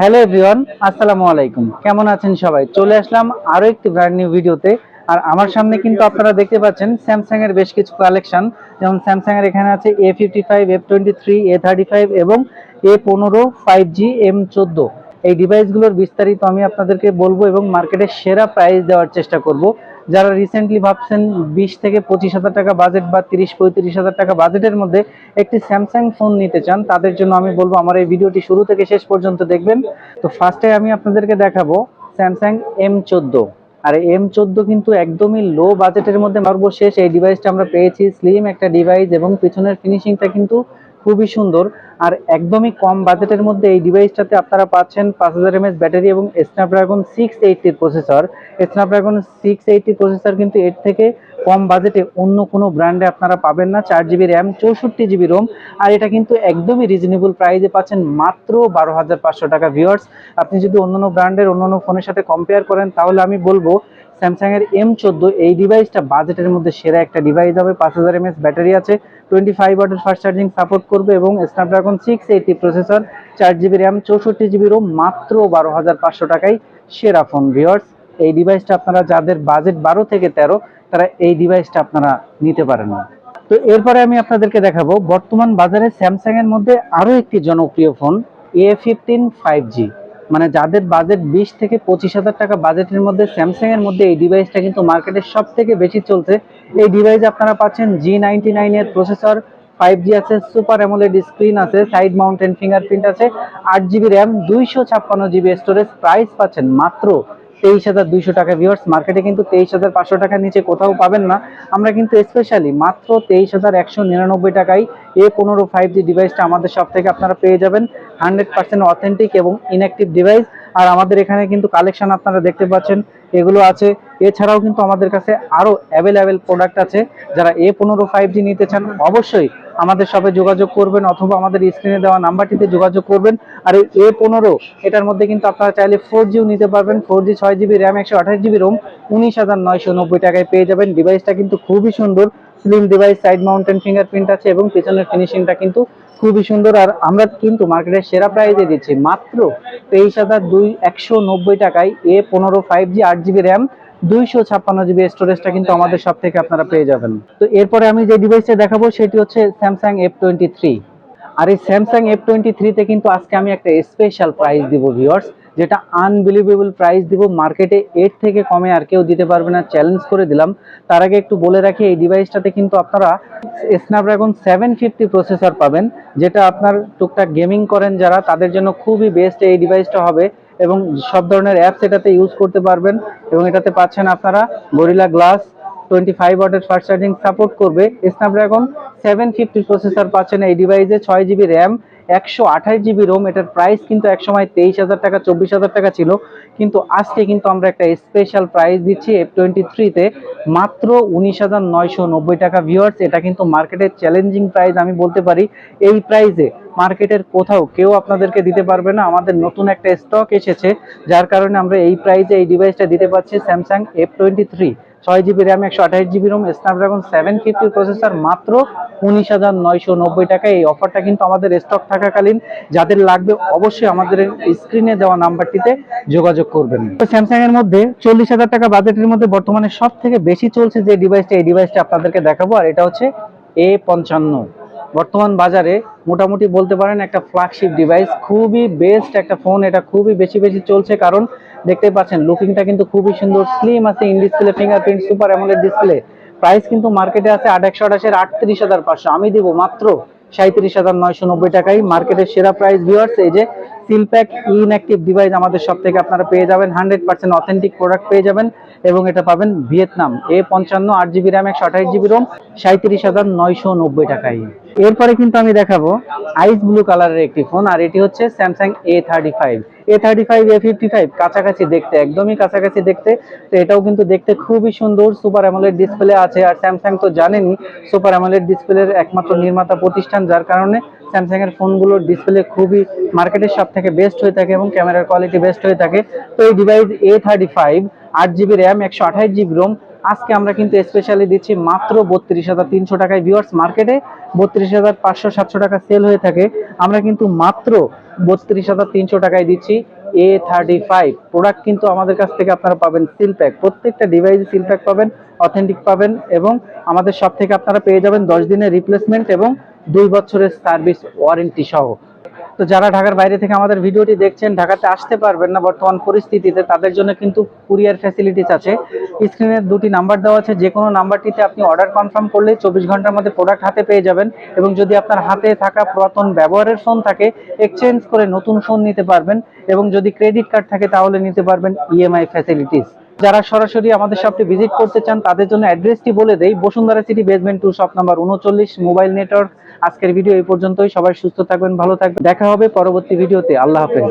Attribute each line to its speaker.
Speaker 1: Hello everyone, আসসালামু আলাইকুম। কেমন আছেন সবাই? চলে আসলাম আরও একটি ব্র্যান্ড নিউ ভিডিওতে আর আমার সামনে কিন্তু আপনারা দেখতে পাচ্ছেন স্যামসাং এর বেশ কিছু কালেকশন যেমন স্যামসাং এর এখানে আছে A fifty five F twenty three A thirty five এবং এ পনেরো ফাইভ জি এম চোদ্দ। এই ডিভাইসগুলোর বিস্তারিত আমি আপনাদেরকে বলব এবং মার্কেটের সেরা প্রাইস দেওয়ার চেষ্টা করব। যারা রিসেন্টলি ভাবছেন বিশ থেকে পঁচিশ হাজার টাকা বাজেট বা তিরিশ, পঁয়ত্রিশ হাজার টাকা বাজেটের মধ্যে একটি স্যামসাং ফোন নিতে চান, তাদের জন্য আমি বলব আমার এই ভিডিওটি শুরু থেকে শেষ পর্যন্ত দেখবেন। তো ফার্স্টে আমি আপনাদেরকে দেখাবো স্যামসাং এম চোদ্দ। আর এম চোদ্দ কিন্তু একদমই লো বাজেটের মধ্যে সর্বশেষ এই ডিভাইসটা আমরা পেয়েছি। স্লিম একটা ডিভাইস এবং পিছনের ফিনিশিংটা কিন্তু খুবই সুন্দর আর একদমই কম বাজেটের মধ্যে এই ডিভাইসটাতে আপনারা পাচ্ছেন পাঁচ হাজার এমএস ব্যাটারি এবং Snapdragon six এইটটির processor Snapdragon six eighty processor কিন্তু এর থেকে কম বাজেটে অন্য কোনো ব্র্যান্ডে আপনারা পাবেন না। চার জিবি র্যাম চৌষট্টি জিবি রোম আর এটা কিন্তু একদমই রিজনেবল প্রাইসে পাচ্ছেন মাত্র বারো হাজার পাঁচশো টাকা। ভিওয়ার্স আপনি যদি অন্যান্য ব্র্যান্ডের অন্যান্য ফোনের সাথে কম্পেয়ার করেন, তাহলে আমি বলব স্যামসাং এর এম চোদ্দ, এই ডিভাইসটা বাজেটের মধ্যে সেরা একটা ডিভাইস হবে। পাঁচ হাজার এমএস ব্যাটারি আছে টোয়েন্টি ফাইভ ওয়াটের ফাস্ট চার্জিং সাপোর্ট করবে এবং স্ন্যাপড্রাগন সিক্স এইটি প্রসেসর চার জিবি র্যাম চৌষট্টি জিবি রোম মাত্র বারো হাজার পাঁচশো টাকায় সেরা ফোন ভিওয়ার্স এই ডিভাইসটা আপনারা যাদের বাজেট বারো থেকে তেরো, তারা এই ডিভাইসটা আপনারা নিতে পারেন। না তো এরপরে আমি আপনাদেরকে দেখাবো, বর্তমান বাজারে স্যামসাং এর মধ্যে আরও একটি জনপ্রিয় phone A fifteen five G মানে যাদের বাজেট বিশ থেকে পঁচিশ হাজার টাকা বাজেটের মধ্যে স্যামসাং এর মধ্যে এই ডিভাইসটা কিন্তু মার্কেটের সব থেকে বেশি চলছে। এই ডিভাইস আপনারা পাচ্ছেন জি নাইনটি নাইন এর প্রসেসর ফাইভ জি আছে সুপার অ্যামোলেড স্ক্রিন আছে সাইড মাউন্টেন ফিঙ্গারপ্রিন্ট আছে, আট জিবি র্যাম দুইশো ছাপ্পান্ন জিবি স্টোরেজ প্রাইস পাচ্ছেন মাত্র তেইশ হাজার দুইশো টাকা ভিউয়ার্স মার্কেটে কিন্তু তেইশ হাজার পাঁচশো টাকার নিচে কোথাও পাবেন না। আমরা কিন্তু স্পেশালি মাত্র তেইশ হাজার একশো নিরানব্বই টাকায় এ পনেরো ফাইভ জি ডিভাইসটা আমাদের সব থেকে আপনারা পেয়ে যাবেন। হান্ড্রেড পার্সেন্ট অথেন্টিক এবং ইনঅ্যাক্টিভ ডিভাইস আর আমাদের এখানে কিন্তু কালেকশন আপনারা দেখতে পাচ্ছেন, এগুলো আছে। এছাড়াও কিন্তু আমাদের কাছে আরও অ্যাভেলেবেল প্রোডাক্ট আছে। যারা এ পনেরো ফাইভ জি নিতে চান, অবশ্যই আমাদের সাথে যোগাযোগ করবেন অথবা আমাদের স্ক্রিনে দেওয়া নাম্বারটিতে যোগাযোগ করবেন। আর এই এ পনেরো, এটার মধ্যে কিন্তু আপনারা চাইলে ফোর জিও নিতে পারবেন। ফোর জি ছয় জিবি র্যাম একশো আঠাশ জিবি রোম উনিশ হাজার নয়শো নব্বই টাকায় পেয়ে যাবেন। ডিভাইসটা কিন্তু খুবই সুন্দর। Slim device side mounted fingerprint আছে এবং পিছনের ফিনিশিংটা কিন্তু খুবই সুন্দর। আর আমরা কিন্তু মার্কেটের সেরা প্রাইজে দিচ্ছি। মাত্র তেইশ হাজার দুই একশো নব্বই টাকায় এ পনেরো ফাইভ জি আট জিবি র্যাম দুইশো ছাপ্পান্ন জিবি স্টোরেজটা কিন্তু আমাদের সব থেকে আপনারা পেয়ে যাবেন। তো এরপরে আমি যে ডিভাইসটা দেখাবো, সেটি হচ্ছে স্যামসাং এফ টোয়েন্টি থ্রি আর এই স্যামসাং এফ টোয়েন্টি থ্রিতে কিন্তু আজকে আমি একটা স্পেশাল প্রাইস দিব ভিউয়ার্স যেটা আনবিলিভেবল প্রাইস দিব মার্কেটে এর থেকে কমে আর কেউ দিতে পারবে না চ্যালেঞ্জ করে দিলাম। তার আগে একটু বলে রাখি, এই ডিভাইসটাতে কিন্তু আপনারা স্ন্যাপড্রাগন সেভেন ফিফটি প্রসেসর পাবেন, যেটা আপনার টুকটাক গেমিং করেন যারা, তাদের জন্য খুবই বেস্ট এই ডিভাইসটা হবে এবং সব ধরনের অ্যাপস এটাতে ইউজ করতে পারবেন। এবং এটাতে পাচ্ছেন আপনারা গরিলা গ্লাস টোয়েন্টি ফাইভ ওয়াটের ফাস্ট চার্জিং সাপোর্ট করবে। স্ন্যাপড্রাগন সেভেন ফিফটি প্রসেসর পাচ্ছেন এই ডিভাইসে ছয় জিবি র্যাম একশো আঠাশ জিবি রোম এটার প্রাইস কিন্তু একসময় তেইশ হাজার টাকা, চব্বিশ হাজার টাকা ছিল। কিন্তু আজকে কিন্তু আমরা একটা স্পেশাল প্রাইস দিচ্ছি এফ টোয়েন্টি থ্রিতে মাত্র উনিশ হাজার নয়শো নব্বই টাকা ভিউয়ার্স এটা কিন্তু মার্কেটের চ্যালেঞ্জিং প্রাইস আমি বলতে পারি। এই প্রাইসে মার্কেটের কোথাও কেউ আপনাদেরকে দিতে পারবে না। আমাদের নতুন একটা স্টক এসেছে, যার কারণে আমরা এই প্রাইসে এই ডিভাইসটা দিতে পারছি স্যামসাং এফ টোয়েন্টি থ্রি ছয় জিবি র্যাম, একশো আঠাশ GB ROM Snapdragon seven fifty processor মাত্র উনিশ হাজার নয়শো নব্বই টাকা এই অফারটা কিন্তু আমাদের স্টক থাকাকালীন। যাদের লাগবে অবশ্যই আমাদের স্ক্রিনে দেওয়া নাম্বারটিতে যোগাযোগ করবেন। তো স্যামসাং এর মধ্যে চল্লিশ হাজার টাকা বাজেটের মধ্যে বর্তমানে সব থেকে বেশি চলছে যে ডিভাইসটা এই ডিভাইসটা আপনাদেরকে দেখাবো। আর এটা হচ্ছে এ পঞ্চান্ন। বর্তমান বাজারে মোটামুটি বলতে পারেন একটা ফ্ল্যাগশিপ ডিভাইস খুবই বেস্ট একটা ফোন এটা খুবই বেশি বেশি চলছে কারণ দেখতে পাচ্ছেন লুকিংটা কিন্তু খুবই সুন্দর স্লিম আছে in display fingerprint super AMOLED display price কিন্তু মার্কেটে আছে আট একশো আঠাশের আটত্রিশ হাজার পাঁচশো। আমি দিব মাত্র সাঁত্রিশ হাজার নয়শো নব্বই টাকায় মার্কেটের সেরা প্রাইস ভিওয়ার্স এই যে সিলপ্যাক ইনঅ্যাক্টিভ ডিভাইস আমাদের সব থেকে আপনারা পেয়ে যাবেন হান্ড্রেড পার্সেন্ট অথেন্টিক প্রোডাক্ট পেয়ে যাবেন এবং এটা পাবেন ভিয়েতনাম। এ পঞ্চান্ন আট জিবি র্যাম একশো আঠাশ জিবি রোম সাঁত্রিশ হাজার নয়শো নব্বই টাকায়। এরপরে কিন্তু আমি দেখাবো আইস ব্লু কালারের একটি ফোন আর এটি হচ্ছে Samsung A thirty five A thirty five A fifty five কাছাকাছি দেখতে, একদমই কাছাকাছি দেখতে। তো এটাও কিন্তু দেখতে খুবই সুন্দর সুপার অ্যামোলেড ডিসপ্লে আছে। আর স্যামসাং তো জানেনই সুপার অ্যামোলেড ডিসপ্লের একমাত্র নির্মাতা প্রতিষ্ঠান, যার কারণে স্যামসাং এর ফোনগুলোর ডিসপ্লে খুবই মার্কেটের সব থেকে বেস্ট হয়ে থাকে এবং ক্যামেরার কোয়ালিটি বেস্ট হয়ে থাকে। তো এই ডিভাইস এ থার্টি ফাইভ আট জিবি র্যাম একশো আঠাশ জিবি রোম আজকে আমরা কিন্তু স্পেশালি দিচ্ছি মাত্র বত্রিশ হাজার তিনশো টাকায়। ভিউয়ার্স মার্কেটে বত্রিশ হাজার পাঁচশো সাতশো টাকা সেল হয়ে থাকে। আমরা কিন্তু মাত্র বত্রিশ হাজার তিনশো টাকায় দিচ্ছি এ থার্টি ফাইভ প্রোডাক্ট কিন্তু আমাদের কাছ থেকে আপনারা পাবেন সিল প্যাক। প্রত্যেকটা ডিভাইসে সিল প্যাক পাবেন অথেন্টিক পাবেন এবং আমাদের সব থেকে আপনারা পেয়ে যাবেন দশ দিনের রিপ্লেসমেন্ট এবং দুই বছরের সার্ভিস ওয়ারেন্টি সহ। তো যারা ঢাকার বাইরে থেকে আমাদের ভিডিওটি দেখছেন, ঢাকাতে আসতে পারবেন না বর্তমান পরিস্থিতিতে, তাদের জন্য কিন্তু কুরিয়ার ফ্যাসিলিটিস আছে। স্ক্রিনে দুটি নাম্বার দেওয়া আছে যে কোনো নাম্বারটিতে আপনি অর্ডার কনফার্ম করলে চব্বিশ ঘণ্টার মধ্যে প্রোডাক্ট হাতে পেয়ে যাবেন এবং যদি আপনার হাতে থাকা পুরাতন ব্যবহারের ফোন থাকে এক্সচেঞ্জ করে নতুন ফোন নিতে পারবেন এবং যদি ক্রেডিট কার্ড থাকে তাহলে নিতে পারবেন ইএমআই ফ্যাসিলিটিস যারা সরাসরি আমাদের শপটি ভিজিট করতে চান, তাদের জন্য অ্যাড্রেসটি বলে দেই। Bashundhara city basement two shop number উনচল্লিশ মোবাইল নেটওয়ার্ক আজকের ভিডিও এই পর্যন্তই। সবাই সুস্থ থাকবেন, ভালো থাকবেন। দেখা হবে পরবর্তী ভিডিওতে। আল্লাহ হাফেজ।